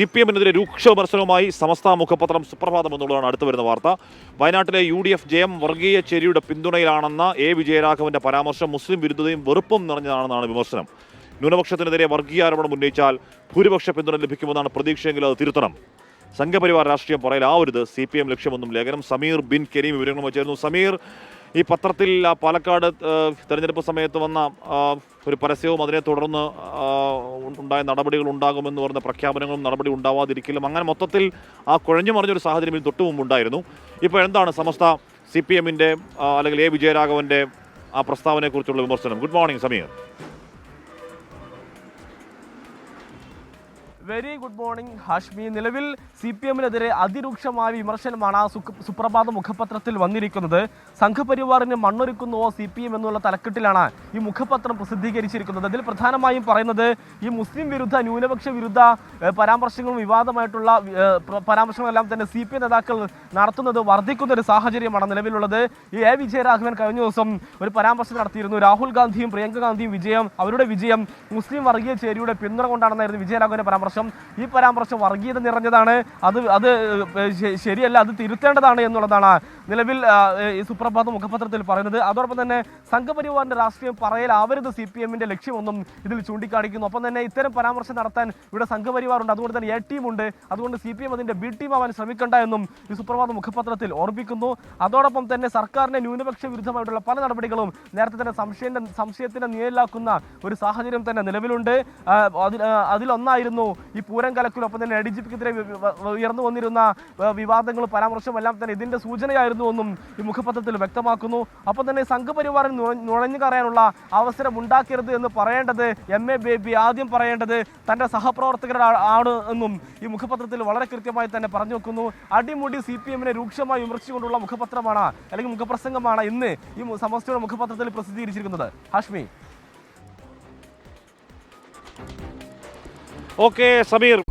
C P എമ്മിനെതിരെ രൂക്ഷ വിമർശനവുമായി സമസ്ത മുഖപത്രം സുപ്രഭാതം എന്നുള്ളതാണ് അടുത്തു വരുന്ന വാർത്ത. വയനാട്ടിലെ യു ഡി എഫ് ജയം വർഗീയ ചേരിയുടെ പിന്തുണയിലാണെന്ന എ വിജയരാഘവന്റെ പരാമർശം മുസ്ലിം വിരുദ്ധതയും വെറുപ്പും നിറഞ്ഞതാണെന്നാണ് വിമർശനം. ന്യൂനപക്ഷത്തിനെതിരെ വർഗീയ ആരോപണം ഉന്നയിച്ചാൽ ഭൂരിപക്ഷ പിന്തുണ ലഭിക്കുമെന്നാണ് പ്രതീക്ഷയെങ്കിൽ അത് തിരുത്തണം. സംഘപരിവാർ രാഷ്ട്രീയം പറയലാവരുത് സി പി എം ലക്ഷ്യമെന്നും ലേഖനം സമീർ ബിൻ കരീം വിവരങ്ങളുമായി ചേർന്നു സമീർ ഈ പത്രത്തിൽ ആ, പാലക്കാട് തെരഞ്ഞെടുപ്പ് സമയത്ത് വന്ന ഒരു പരസ്യവും അതിനെ തുടർന്ന് ഉണ്ടായ നടപടികൾ ഉണ്ടാകുമെന്ന് പറഞ്ഞ പ്രഖ്യാപനങ്ങളും നടപടി ഉണ്ടാവാതിരിക്കലും അങ്ങനെ മൊത്തത്തിൽ ആ കുഴഞ്ഞു മറിഞ്ഞൊരു സാഹചര്യം ഇതിന് തൊട്ടു മുമ്പുണ്ടായിരുന്നു. ഇപ്പോൾ എന്താണ് സമസ്ത സി പി എമ്മിന്റെ അല്ലെങ്കിൽ എ. വിജയരാഘവന്റെ ആ പ്രസ്താവനയെക്കുറിച്ചുള്ള വിമർശനം? Good morning Sameer. Very good morning Hashmi. നിലവിൽ സി പി എമ്മിനെതിരെ അതിരൂക്ഷമായ വിമർശനമാണ് ആ സുപ്രഭാത മുഖപത്രത്തിൽ വന്നിരിക്കുന്നത്. സംഘപരിവാറിന് മണ്ണൊരുക്കുന്നുവോ സി പി എം എന്നുള്ള തലക്കെട്ടിലാണ് ഈ മുഖപത്രം പ്രസിദ്ധീകരിച്ചിരിക്കുന്നത്. അതിൽ പ്രധാനമായും പറയുന്നത് ഈ മുസ്ലിം വിരുദ്ധ ന്യൂനപക്ഷ വിരുദ്ധ പരാമർശങ്ങളും വിവാദമായിട്ടുള്ള പരാമർശങ്ങളെല്ലാം തന്നെ സി പി എം നേതാക്കൾ നടത്തുന്നത് വർദ്ധിക്കുന്ന ഒരു സാഹചര്യമാണ് നിലവിലുള്ളത്. ഈ എ വിജയരാഘവൻ കഴിഞ്ഞ ദിവസം ഒരു പരാമർശം നടത്തിയിരുന്നു. രാഹുൽ ഗാന്ധിയും പ്രിയങ്ക ഗാന്ധിയും വിജയം അവരുടെ വിജയം മുസ്ലിം വർഗീയ ചേരിയുടെ പിന്തുണ കൊണ്ടാണെന്നായിരുന്നു വിജയരാഘവന്റെ പരാമർശം. ഈ പരാമർശം വർഗീയത നിറഞ്ഞതാണ്. അത് അത് ശരിയല്ല അത് തിരുത്തേണ്ടതാണ് എന്നുള്ളതാണ് നിലവിൽ ഈ സുപ്രഭാത മുഖപത്രത്തിൽ പറയുന്നത് അതോടൊപ്പം തന്നെ സംഘപരിവാറിന്റെ രാഷ്ട്രീയം പറയലാവരുത് സി പി എമ്മിന്റെ ലക്ഷ്യമൊന്നും ഇതിൽ ചൂണ്ടിക്കാണിക്കുന്നു. ഒപ്പം തന്നെ ഇത്തരം പരാമർശം നടത്താൻ ഇവിടെ സംഘപരിവാറുണ്ട്. അതുകൊണ്ട് തന്നെ എ ടീമുണ്ട് അതുകൊണ്ട് സി പി എം അതിന്റെ ബി ടീം ആവാൻ ശ്രമിക്കണ്ട എന്നും ഈ സുപ്രഭാത മുഖപത്രത്തിൽ ഓർമ്മിക്കുന്നു. അതോടൊപ്പം തന്നെ സർക്കാരിന്റെ ന്യൂനപക്ഷ വിരുദ്ധമായിട്ടുള്ള പല നടപടികളും നേരത്തെ തന്നെ സംശയത്തിന്റെ സംശയത്തിന്റെ നിഴലാക്കുന്ന ഒരു സാഹചര്യം തന്നെ നിലവിലുണ്ട്. അതിൽ അതിലൊന്നായിരുന്നു ഈ പൂരം കലക്കിലൊപ്പം തന്നെ എ ഡി ജി പിക്കെതിരെ ഉയർന്നു വന്നിരുന്ന വിവാദങ്ങളും പരാമർശവും എല്ലാം തന്നെ ഇതിന്റെ സൂചനയായിരുന്നു. എന്നും ഈ മുഖപത്രത്തിൽ വ്യക്തമാക്കുന്നു. അപ്പോൾ തന്നെ സംഘപരിവാറിൽ നുഴ- നുഴഞ്ഞു കയറാനുള്ള അവസരം ഉണ്ടാക്കരുത് എന്ന് പറയേണ്ടത് എം എ ബേബി ആദ്യം പറയേണ്ടത് തന്റെ സഹപ്രവർത്തകരുടെ ആണ് എന്നും ഈ മുഖപത്രത്തിൽ വളരെ കൃത്യമായി തന്നെ പറഞ്ഞു വെക്കുന്നു. അടിമുടി സി പി എമ്മിനെ രൂക്ഷമായി വിമർശിച്ചുകൊണ്ടുള്ള മുഖപത്രമാണ് അല്ലെങ്കിൽ മുഖപ്രസംഗമാണ് ഇന്ന് ഈ സമസ്തയുടെ മുഖപത്രത്തിൽ പ്രസിദ്ധീകരിച്ചിരിക്കുന്നത്. ഹാഷ്മി. ഓക്കെ സമീർ.